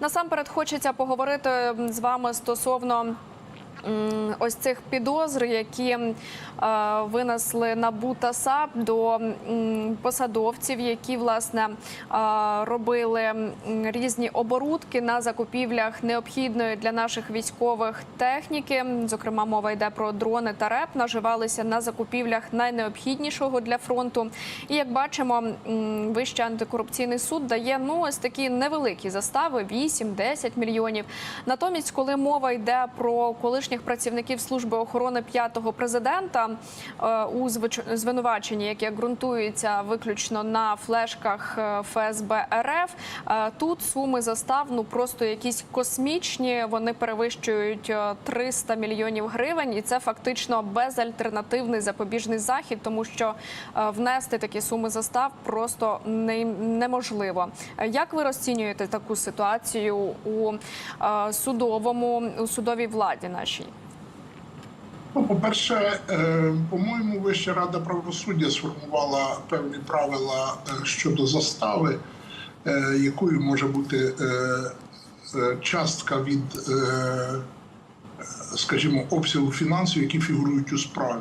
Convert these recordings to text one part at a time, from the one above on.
Насамперед хочеться поговорити з вами стосовно. Ось цих підозр, які винесли НАБУ та САП до посадовців, які власне робили різні оборудки на закупівлях необхідної для наших військових техніки. Зокрема, мова йде про дрони та РЕП, наживалися на закупівлях найнеобхіднішого для фронту. І як бачимо, Вищий антикорупційний суд дає ну ось такі невеликі застави 8-10 мільйонів. Натомість, коли мова йде про колишніх працівників служби охорони п'ятого президента е, у звинуваченні, яке ґрунтується виключно на флешках е, ФСБ РФ, е, тут суми застав ну просто якісь космічні. Вони перевищують е, 300 мільйонів гривень, і це фактично безальтернативний запобіжний захід, тому що внести такі суми застав просто не- неможливо. Як ви розцінюєте таку ситуацію у судовому у судовій владі нашій? Ну, по-перше, е, по-моєму, Вища рада правосуддя сформувала певні правила е, щодо застави, е, якою може бути частка від, скажімо, обсягу фінансів, які фігурують у справі.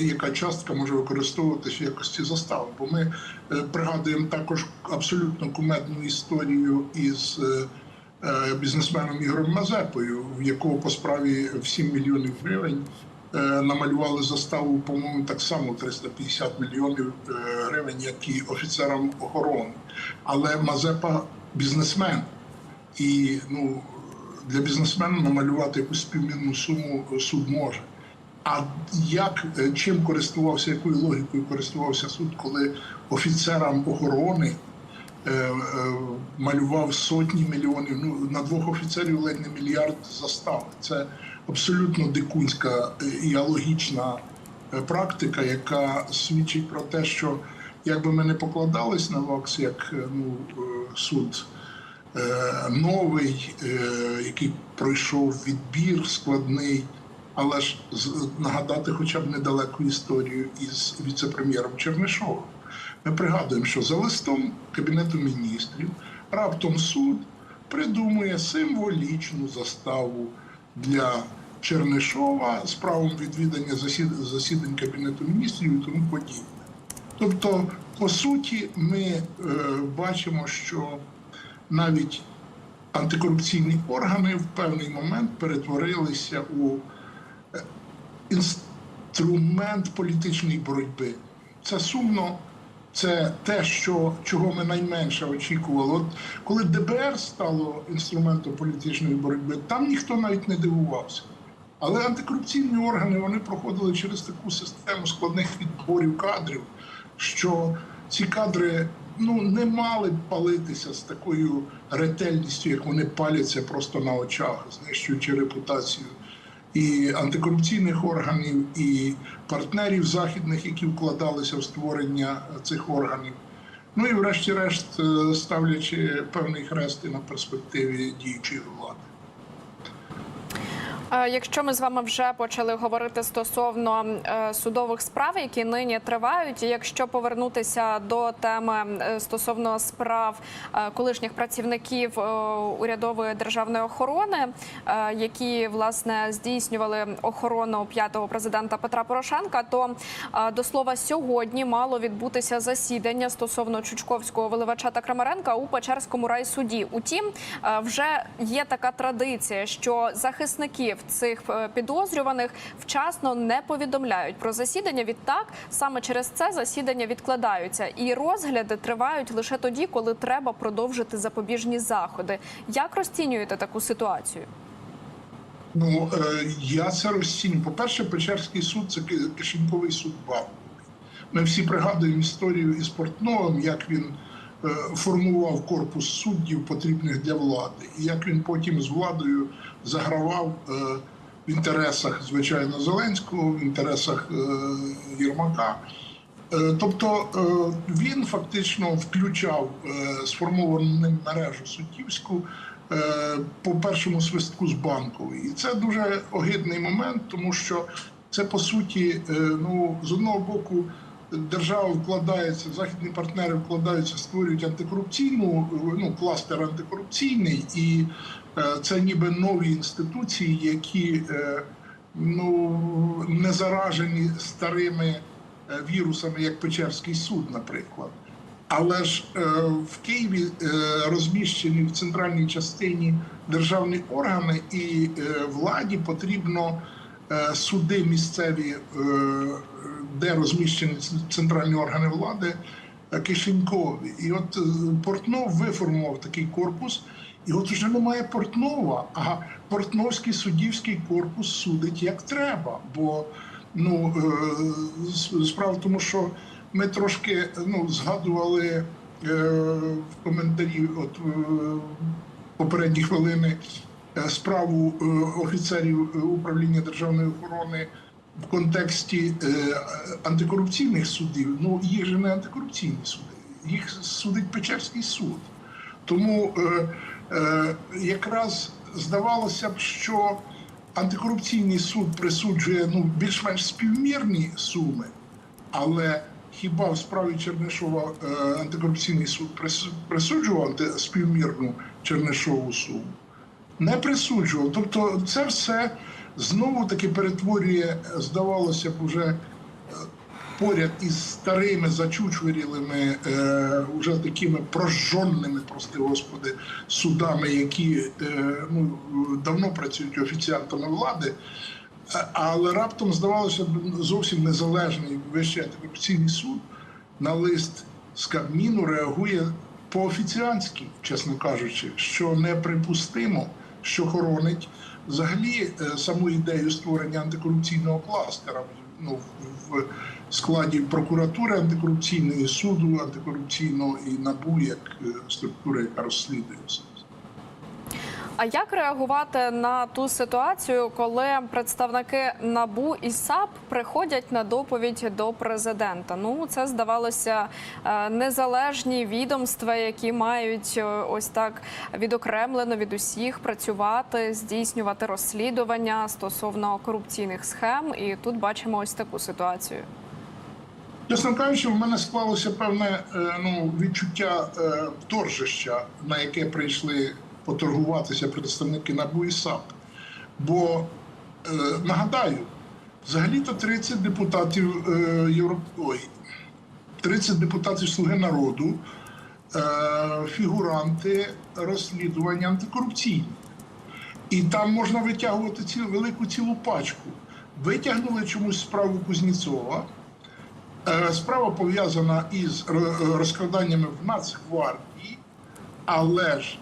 Яка частка може використовуватися в якості застави? Бо ми пригадуємо також абсолютно кумедну історію із бізнесменом Ігорем Мазепою, в якого по справі в 7 мільйонів гривень е, намалювали заставу, по-моєму, так само 350 мільйонів е, гривень, як і офіцерам охорони. Але Мазепа бізнесмен. І ну, для бізнесмена намалювати якусь співмірну суму суд може. А як е, чим користувався, якою логікою користувався суд, коли офіцерам охорони е, е, малював сотні мільйонів, ну на двох офіцерів ледь не мільярд застави. Це абсолютно дикунська е, і алогічна е, практика, яка свідчить про те, що якби ми не покладались на ВАКС як е, ну, е, суд е, новий, е, який пройшов відбір складний. Але ж нагадати хоча б недалеку історію із віце-прем'єром Чернишовим. Ми пригадуємо, що за листом Кабінету міністрів раптом суд придумує символічну заставу для Чернишова з правом відвідання засід- засідань Кабінету міністрів і тому подібне. Тобто, по суті, ми е, бачимо, що навіть антикорупційні органи в певний момент перетворилися у е, інструмент політичної боротьби. Це сумно, це те, що, чого ми найменше очікували. От коли ДБР стало інструментом політичної боротьби, там ніхто навіть не дивувався. Але антикорупційні органи вони проходили через таку систему складних відборів кадрів, що ці кадри ну не мали палитися з такою ретельністю, як вони паляться просто на очах, знищуючи репутацію і антикорупційних органів, і партнерів західних, які вкладалися в створення цих органів. Ну і врешті-решт е, ставлячи певний хрест на перспективі діючої влади. Е, Якщо ми з вами вже почали говорити стосовно е, судових справ, які нині тривають, якщо повернутися до теми е, стосовно справ колишніх працівників урядової державної охорони, які власне здійснювали охорону п'ятого президента Петра Порошенка, то до слова сьогодні мало відбутися засідання стосовно Чучковського виливача та Крамаренка у Печерському райсуді. Утім, вже є така традиція, що захисників цих е, підозрюваних вчасно не повідомляють про засідання. Відтак саме через це засідання відкладаються, і розгляди тривають лише тоді, коли треба продовжити запобіжні заходи. Як розцінюєте таку ситуацію? Ну е, я це розцінюю. По-перше, Печерський суд це кишеньковий суд Банковий. Ми всі пригадуємо історію із Портновим, як він формував корпус суддів, потрібних для влади, і як він потім з владою загравав е, в інтересах, звичайно, Зеленського, в інтересах е, Єрмака. Е, Тобто е, він фактично включав е, сформовану мережу суддівську е, по першому свистку з банкової. І це дуже огидний момент, тому що це по суті, е, ну з одного боку, держава вкладається, західні партнери вкладаються, створюють антикорупційну ну, кластер антикорупційний, і е, це ніби нові інституції, які е, ну, не заражені старими е, вірусами, як Печерський суд, наприклад. Але ж в Києві розміщені в центральній частині державні органи, і владі потрібно суди місцеві, де розміщені центральні органи влади, е, кишенькові. І от е, Портнов виформував такий корпус. І от вже немає Портнова, а Портновський суддівський корпус судить як треба. Бо ну, е, справа в тому, що ми трошки ну, згадували в коментарі от, попередні хвилини справу офіцерів управління державної охорони в контексті е, антикорупційних судів. Ну, їх же не антикорупційні суди, їх судить Печерський суд. Тому е, е, якраз здавалося б, що антикорупційний суд присуджує ну, більш-менш співмірні суми, але хіба в справі Чернишова антикорупційний суд прису- присуджував співмірну Чернишову суму? Не присуджував. Тобто, це все знову таки перетворює, здавалося б, уже е, поряд із старими зачучварілими, е, уже такими прожженними, прости господи, судами, які е, ну, давно працюють офіціантами влади. Е, Але раптом здавалося б зовсім незалежний Вищий антикорупційний суд на лист з Кабміну реагує по-офіціанськи, чесно кажучи, що неприпустимо, що хоронить взагалі е, саму ідею створення антикорупційного кластера ну, в- складі прокуратури антикорупційної суду, антикорупційного і набу як структури, структура, яка розслідує все. А як реагувати на ту ситуацію, коли представники НАБУ і САП приходять на доповідь до президента? Ну це здавалося е, незалежні відомства, які мають е, ось так відокремлено від усіх працювати, здійснювати розслідування стосовно корупційних схем. І тут бачимо ось таку ситуацію. Чесно кажучи, в мене склалося певне е, ну, відчуття е, торжища, на яке прийшли поторгуватися представники НАБУ і САП. Бо е, нагадаю, взагалі-то 30 депутатів е, Європ... Ой, 30 депутатів Слуги народу, е, фігуранти розслідування антикорупційні. І там можна витягувати цілу велику цілу пачку. Витягнули чомусь справу Кузнєцова. Е, Справа пов'язана із розкраданнями в Нацгвардії, але ж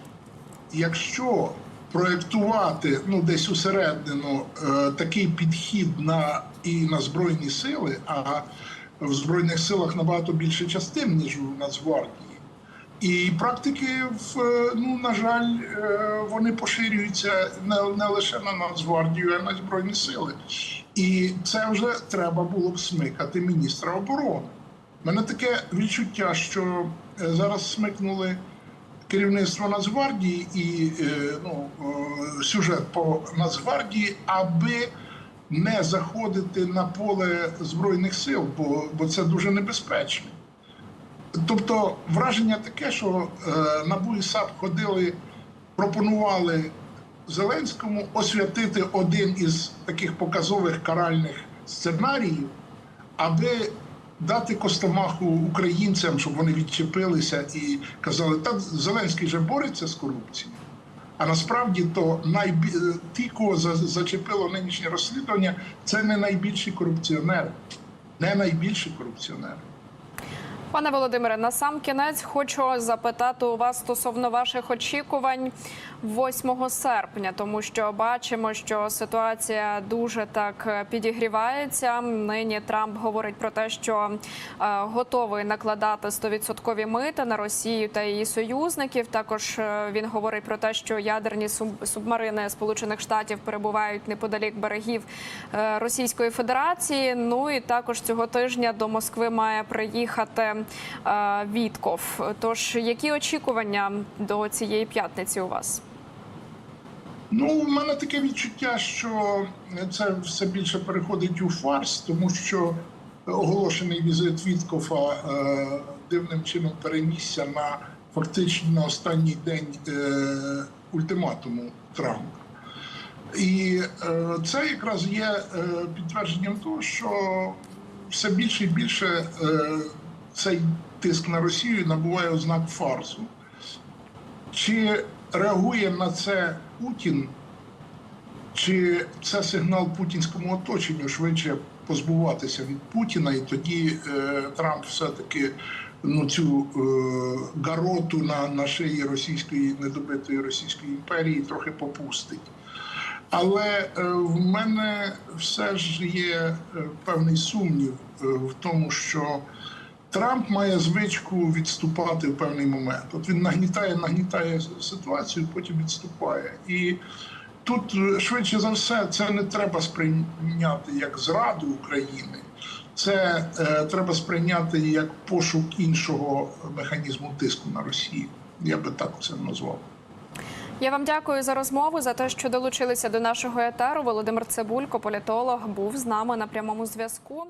якщо проєктувати ну, десь усередину е, такий підхід на, і на Збройні сили, а в Збройних силах набагато більше частин, ніж у Нацгвардії, і практики, в, е, ну, на жаль, е, вони поширюються не, не лише на Нацгвардію, а й на Збройні сили. І це вже треба було б смикати міністра оборони. У мене таке відчуття, що е, зараз смикнули керівництво Нацгвардії і е, ну, е, сюжет по Нацгвардії, аби не заходити на поле Збройних сил, бо, бо це дуже небезпечно. Тобто враження таке, що е, НАБУ і САП ходили, пропонували Зеленському освятити один із таких показових каральних сценаріїв, аби дати костомаху українцям, щоб вони відчепилися і казали, та Зеленський вже бореться з корупцією. А насправді то найбі... ті, кого за- зачепило нинішнє розслідування, це не найбільші корупціонери, не найбільші корупціонери. Пане Володимире, на сам кінець хочу запитати у вас стосовно ваших очікувань 8 серпня, тому що бачимо, що ситуація дуже так підігрівається. Нині Трамп говорить про те, що е, готовий накладати 100% мита на Росію та її союзників. Також е, він говорить про те, що ядерні суб- субмарини Сполучених Штатів перебувають неподалік берегів е, Російської Федерації. Ну і також цього тижня до Москви має приїхати е, Вітков. Тож які очікування до цієї п'ятниці у вас? Ну, у мене таке відчуття, що це все більше переходить у фарс, тому що оголошений візит Віткофа е, дивним чином перенісся на фактично на останній день е, ультиматуму Трампа. І е, це якраз є е, підтвердженням того, що все більше і більше е, цей тиск на Росію набуває ознак фарсу. Чи реагує на це Путін, чи це сигнал путінському оточенню швидше позбуватися від Путіна, і тоді е, Трамп все-таки ну, цю е, гароту на, на шиї російської недобитої Російської імперії трохи попустить. Але е, в мене все ж є е, певний сумнів е, в тому, що Трамп має звичку відступати в певний момент. От він нагнітає, нагнітає ситуацію, потім відступає. І тут е, швидше за все це не треба сприйняти як зраду України. Це е, треба сприйняти як пошук іншого механізму тиску на Росію. Я би так це назвав. Я вам дякую за розмову за те, що долучилися до нашого етеру. Володимир Цибулько, політолог, був з нами на прямому зв'язку.